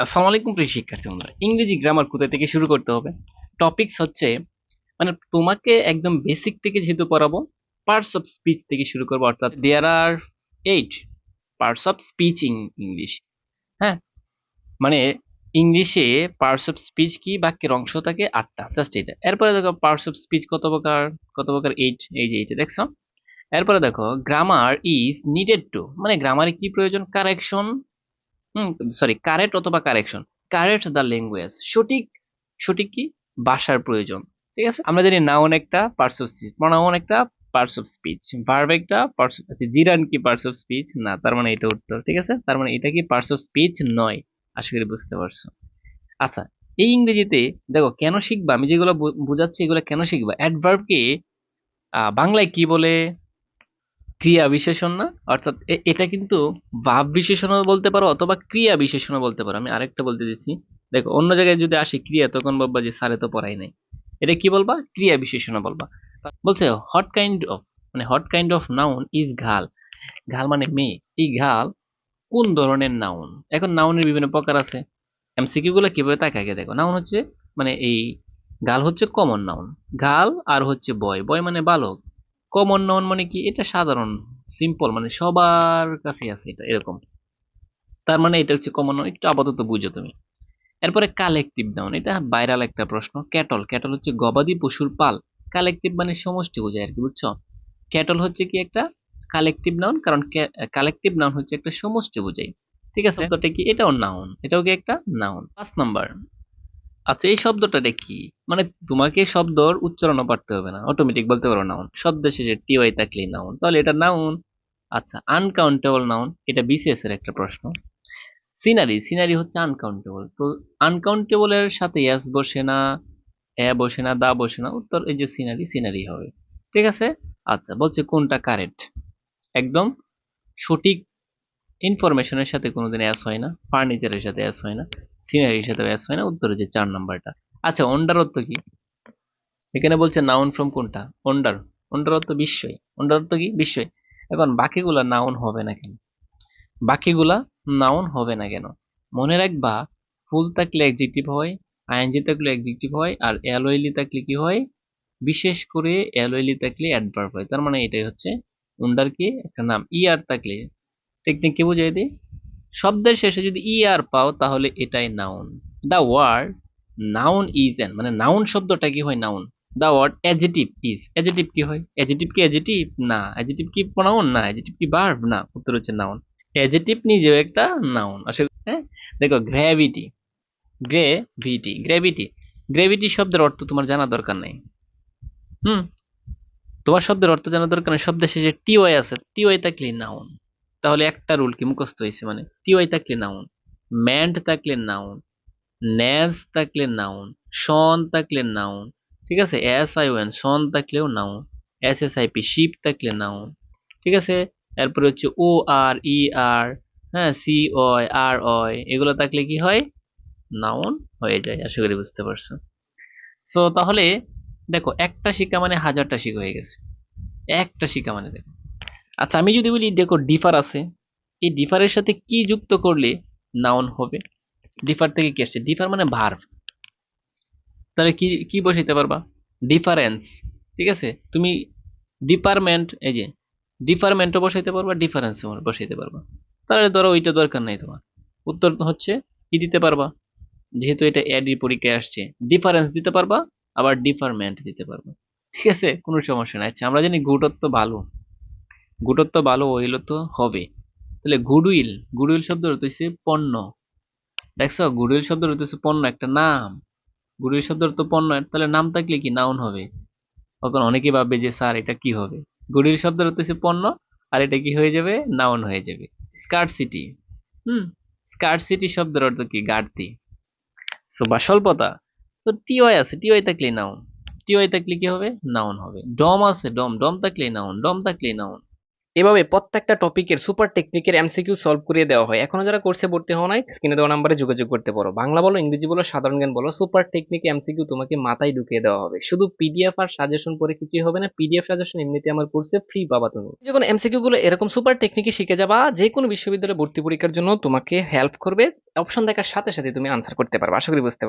আসসালামু আলাইকুম প্রিয় শিক্ষার্থী বন্ধুরা, ইংরেজি গ্রামার কোথায় থেকে শুরু করতে হবে? টপিকস হচ্ছে মানে তোমাকে একদম বেসিক থেকে যেহেতু পড়াবো পার্টস অফ স্পিচ থেকে শুরু করব, অর্থাৎ there are eight parts of speech in English হ্যাঁ? মানে ইংলিশে পার্টস অফ স্পিচ কি, বাক্যের অংশ থাকে আটটা জাস্ট এটা এরপরে দেখো পার্টস অফ স্পিচ কত প্রকার কত প্রকার এইট এই যে এইটা, দেখছ? এরপরে দেখো গ্রামার ইজ নিডেড টু মানে গ্রামারে কি প্রয়োজন? কারেকশন হুম সরি কারেক্ট অথবা কারেকশন কারেক্ট দ্য ল্যাঙ্গুয়েজ সঠিক সঠিক কি? ভাষার প্রয়োজন, ঠিক আছে? আমরা জানি নাউন একটা পার্টস অফ স্পিচ প্রনাউন একটা পার্টস অফ স্পিচ ভার্ব একটা পার্টস আচ্ছা জিরান কি পার্টস অফ স্পিচ না, তার মানে এটা উত্তর, ঠিক আছে? তার মানে এটা কি পার্টস অফ স্পিচ নয়, আশা করি বুঝতে পারছ। আচ্ছা এই ইংরেজিতে, দেখো, কেন শিখবা? আমি যেগুলো বুঝাচ্ছি, এগুলো কেন শিখবা? অ্যাডভার্বকে বাংলায় কি বলে? ক্রিয়া বিশেষণ না? অর্থাৎ এটা কিন্তু ভাব বিশেষণও বলতে পারো অথবা ক্রিয়া বিশেষণও বলতে পারো। আমি আরেকটা বলতে দিচ্ছি। দেখো, অন্য জায়গায় যদি আসে ক্রিয়া, তখন বলবা যে স্যারে তো পড়াই নাই। এটা কি বলবা? ক্রিয়া বিশেষণ বলবা। বলছে হট কাইন্ড অফ মানে what kind of noun is girl girl মানে মেয়ে। এই ঘাল কোন ধরনের নাউন এখন নাউনের বিভিন্ন প্রকার আছে। এমসিকিউ গুলো কীভাবে তাকে আগে দেখো। নাউন হচ্ছে মানে এই গাল হচ্ছে কমন নাউন গাল আর হচ্ছে বয় বয় মানে বালক। কমন নাউন মানে কি? এটা সাধারণ সিম্পল মানে সবার কাছে আছে এটা এরকম। তার মানে এটা হচ্ছে কমন নাউন একটু আপাতত বুঝো তুমি। এরপরে কালেকটিভ নাউন এটা ভাইরাল একটা প্রশ্ন। ক্যাটল ক্যাটল হচ্ছে গবাদি পশুর পাল। কালেকটিভ মানে সমষ্টি বোঝায় আর কি বুঝছ? ক্যাটল হচ্ছে কি একটা? কালেকটিভ নাউন কারণ কালেকটিভ নাউন হচ্ছে একটা সমষ্টি বোঝায়। ঠিক আছে? শব্দটা কি? এটাও নাউন এটাও কি একটা নাউন পাঁচ নাম্বার আচ্ছা এই শব্দটা কি? মানে তোমাকে শব্দর উচ্চারণও পারতে হবে না। অটোমেটিক বলতে পারো নাউন শব্দ শেষে টিওয়াই থাকলে নাউন তাহলে এটা নাউন আচ্ছা আনকাউন্টেবল নাউন এটা বিসিএস এর একটা প্রশ্ন। সিনারি সিনারি হচ্ছে আনকাউন্টেবল তো আনকাউন্টেবল এর সাথে এস বসে না, এ বসে না, দা বসে না, উত্তর এই যে সিনারি সিনারি হবে। ঠিক আছে? আচ্ছা বলছে কোনটা কারেক্ট একদম সঠিক ইনফরমেশনের সাথে কোনোদিন অ্যাস হয় না ফার্নিচারের সাথে অ্যাস হয় না সিনারির সাথে অ্যাস হয় না, উত্তর হচ্ছে চার নাম্বারটা। আচ্ছা অন্ডার অর্থ কি? এখানে বলছে নাউন ফ্রম কোনটা? অন্ডার। অন্ডার অর্থ বিস্ময়। অন্ডার অর্থ কি? বিস্ময়। এখন বাকিগুলা নাউন হবে না কেন? বাকিগুলা নাউন হবে না কেন? মনে রাখবা, ফুল থাকলে অ্যাডজেক্টিভ হয়, আইএনজি থাকলে অ্যাডজেক্টিভ হয়, আর অ্যালওয়েলি থাকলে কি হয়? বিশেষ করে অ্যালওয়েলি থাকলে অ্যাডভার্ব হয়। তার মানে এটাই হচ্ছে উন্ডার কি একটা নাম ইআর থাকলে টেকনিক কি বুঝাই দিই? শব্দের শেষে যদি ইআর পাও, তাহলে এটাই noun the word noun is an মানে নাউন শব্দটা কি হয় noun the word adjective is adjective কি হয়? অ্যাজেটিভ কি অ্যাজেটিভ না। অ্যাজেটিভ কি প্রনাউন না। অ্যাজেটিভ কি ভার্ব না। উত্তর হচ্ছে নাউন অ্যাজেটিভ নিজেও একটা নাউন আসলে হ্যাঁ? দেখো গ্র্যাভিটি গ্রেভিটি গ্র্যাভিটি গ্র্যাভিটি শব্দের অর্থ তোমার জানা দরকার নেই। হুম? তোমার শব্দের অর্থ জানা দরকার নেই। শব্দের শেষে টিওয়াই আছে। টিওয়াই থাকলে নাউন তাহলে একটা রুল কি মুখস্থ হয়েছে মানে? টিওয়াই থাকলে নাউন ম্যান্ড থাকলে নাউন ন্যাস থাকলে নাউন শন থাকলে নাউন ঠিক আছে? এস আই ওয়েন শন থাকলেও noun S S I P ship থাকলে নাউন ঠিক আছে? এরপরে হচ্ছে ও আর ই আর হ্যাঁ সি অয় আর অয় এগুলো থাকলে কি হয়? নাউন হয়ে যায়, আশা করি বুঝতে পারছ। সো তাহলে দেখো, একটা শিক্ষা মানে হাজারটা শিক্ষা হয়ে গেছে। একটা শিক্ষা মানে দেখো। আচ্ছা আমি যদি বলি, দেখো ডিফার আছে। এই ডিফারের সাথে কি যুক্ত করলে নাউন হবে? ডিফার থেকে কি আসছে? ডিফার মানে ভার্ব তাহলে কি কি বসাইতে পারবা? ডিফারেন্স ঠিক আছে? তুমি ডিপার্টমেন্ট এই যে ডিপার্টমেন্টও বসাইতে পারবা ডিফারেন্স বসাইতে পারবা। তাহলে ধরো, ওইটা দরকার নাই তোমার। উত্তর হচ্ছে, কি দিতে পারবা? যেহেতু এটা অ্যাডি পরীক্ষায় আসছে ডিফারেন্স দিতে পারবা, আবার ডিপার্টমেন্ট দিতে পারবা। ঠিক আছে? কোনো সমস্যা নাই। আচ্ছা আমরা জানি গুডত্ব ভালো। গুডত্ব ভালো হইলে তো হবে। তাহলে গুডউইল গুডউইল শব্দ হচ্ছে পণ্য। দেখছ? গুডউইল শব্দ হচ্ছে পণ্য একটা নাম। গুডউইল শব্দ তো পণ্য, তাহলে নাম থাকলে কি নাউন হবে? তখন অনেকে ভাববে যে স্যার, এটা কি হবে? গুডউইল শব্দ হচ্ছে পণ্য, আর এটা কি হয়ে যাবে? নাউন হয়ে যাবে। স্কার্ট সিটি হুম? স্কার্ট সিটি শব্দের অর্থ কি? গাড়তি সো বা স্বল্পতা। তো টিওয়াই আছে টিওয়াই থাকলে নাউন টিওয়াই থাকলে কি হবে? নাউন হবে। ডম আছে, ডম। ডম থাকলে নাউন ডম থাকলে নাউন এভাবে প্রত্যেকটা টপিকের সুপার টেকনিকের এমসিকিউ সলভ করে দেওয়া হয়। এখনও যারা কোর্সে ভর্তি হওয়া নাই স্ক্রিনে দেওয়া নাম্বারে যোগাযোগ করতে পারো। বাংলা বলো, ইংরেজি বলো, সাধারণ জ্ঞান বলো সুপার টেকনিক এমসিকিউ তোমাকে মাথায় ঢুকিয়ে দেওয়া হবে। শুধু পিডিএফ আর সাজেশন পরে কিছুই হবে না পিডিএফ সাজেশন এমনিতে আমার কোর্সে ফ্রি পাবা তুমি। যখন এমসিকিউ গুলো এরকম সুপার টেকনিকে শিখে যাবা যে কোনো বিশ্ববিদ্যালয়ে ভর্তি পরীক্ষার জন্য তোমাকে হেল্প করবে। অপশন দেখার সাথে সাথে তুমি আনসার করতে পারবে। আশা করি বুঝতে পারবে